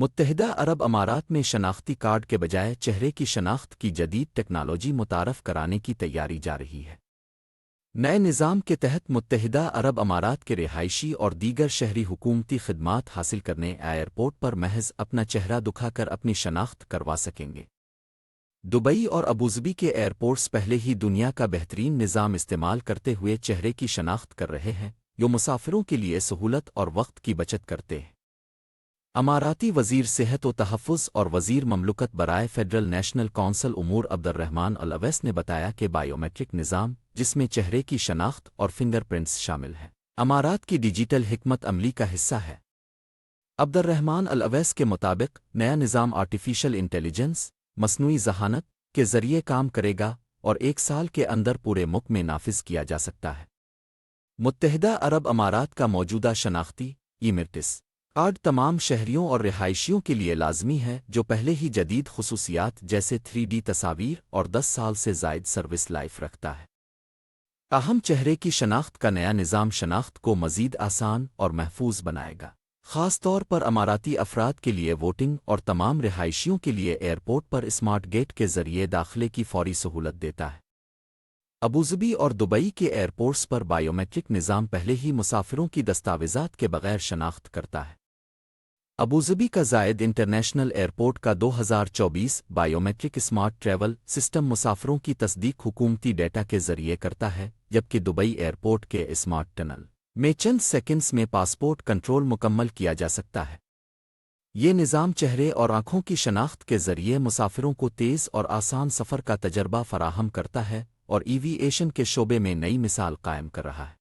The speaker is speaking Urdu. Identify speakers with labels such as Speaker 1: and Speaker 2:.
Speaker 1: متحدہ عرب امارات میں شناختی کارڈ کے بجائے چہرے کی شناخت کی جدید ٹیکنالوجی متعارف کرانے کی تیاری جا رہی ہے۔ نئے نظام کے تحت متحدہ عرب امارات کے رہائشی اور دیگر شہری حکومتی خدمات حاصل کرنے ایئرپورٹ پر محض اپنا چہرہ دکھا کر اپنی شناخت کروا سکیں گے۔ دبئی اور ابوظبی کے ایئرپورٹس پہلے ہی دنیا کا بہترین نظام استعمال کرتے ہوئے چہرے کی شناخت کر رہے ہیں، جو مسافروں کے لیے سہولت اور وقت کی بچت کرتے ہیں۔ اماراتی وزیر صحت و تحفظ اور وزیر مملکت برائے فیڈرل نیشنل کونسل امور عبد الرحمان الاویس نے بتایا کہ بائیو میٹرک نظام، جس میں چہرے کی شناخت اور فنگر پرنٹس شامل ہیں، امارات کی ڈیجیٹل حکمت عملی کا حصہ ہے۔ عبد الرحمان الاویس کے مطابق، نیا نظام آرٹیفیشل انٹیلیجنس مصنوعی ذہانت کے ذریعے کام کرے گا اور ایک سال کے اندر پورے ملک میں نافذ کیا جا سکتا ہے۔ متحدہ عرب امارات کا موجودہ شناختی، ای کارڈ تمام شہریوں اور رہائشیوں کے لیے لازمی ہے جو پہلے ہی جدید خصوصیات جیسے تھری ڈی تصاویر اور دس سال سے زائد سروس لائف رکھتا ہے۔ اہم چہرے کی شناخت کا نیا نظام شناخت کو مزید آسان اور محفوظ بنائے گا۔ خاص طور پر اماراتی افراد کے لیے ووٹنگ اور تمام رہائشیوں کے لیے ایئرپورٹ پر اسمارٹ گیٹ کے ذریعے داخلے کی فوری سہولت دیتا ہے۔ ابوظبی اور دبئی کے ایئرپورٹس پر بائیو میٹرک نظام پہلے ہی مسافروں کی دستاویزات کے بغیر شناخت کرتا ہے۔ ابوظبی کا زائد انٹرنیشنل ایئرپورٹ کا دو ہزار چوبیس biometric smart travel system مسافروں کی تصدیق حکومتی ڈیٹا کے ذریعے کرتا ہے، جبکہ دبئی ایئرپورٹ کے اسمارٹ ٹنل میں چند سیکنڈز میں پاسپورٹ کنٹرول مکمل کیا جا سکتا ہے۔ یہ نظام چہرے اور آنکھوں کی شناخت کے ذریعے مسافروں کو تیز اور آسان سفر کا تجربہ فراہم کرتا ہے اور ای وی ایشن کے شعبے میں نئی مثال قائم کر رہا ہے۔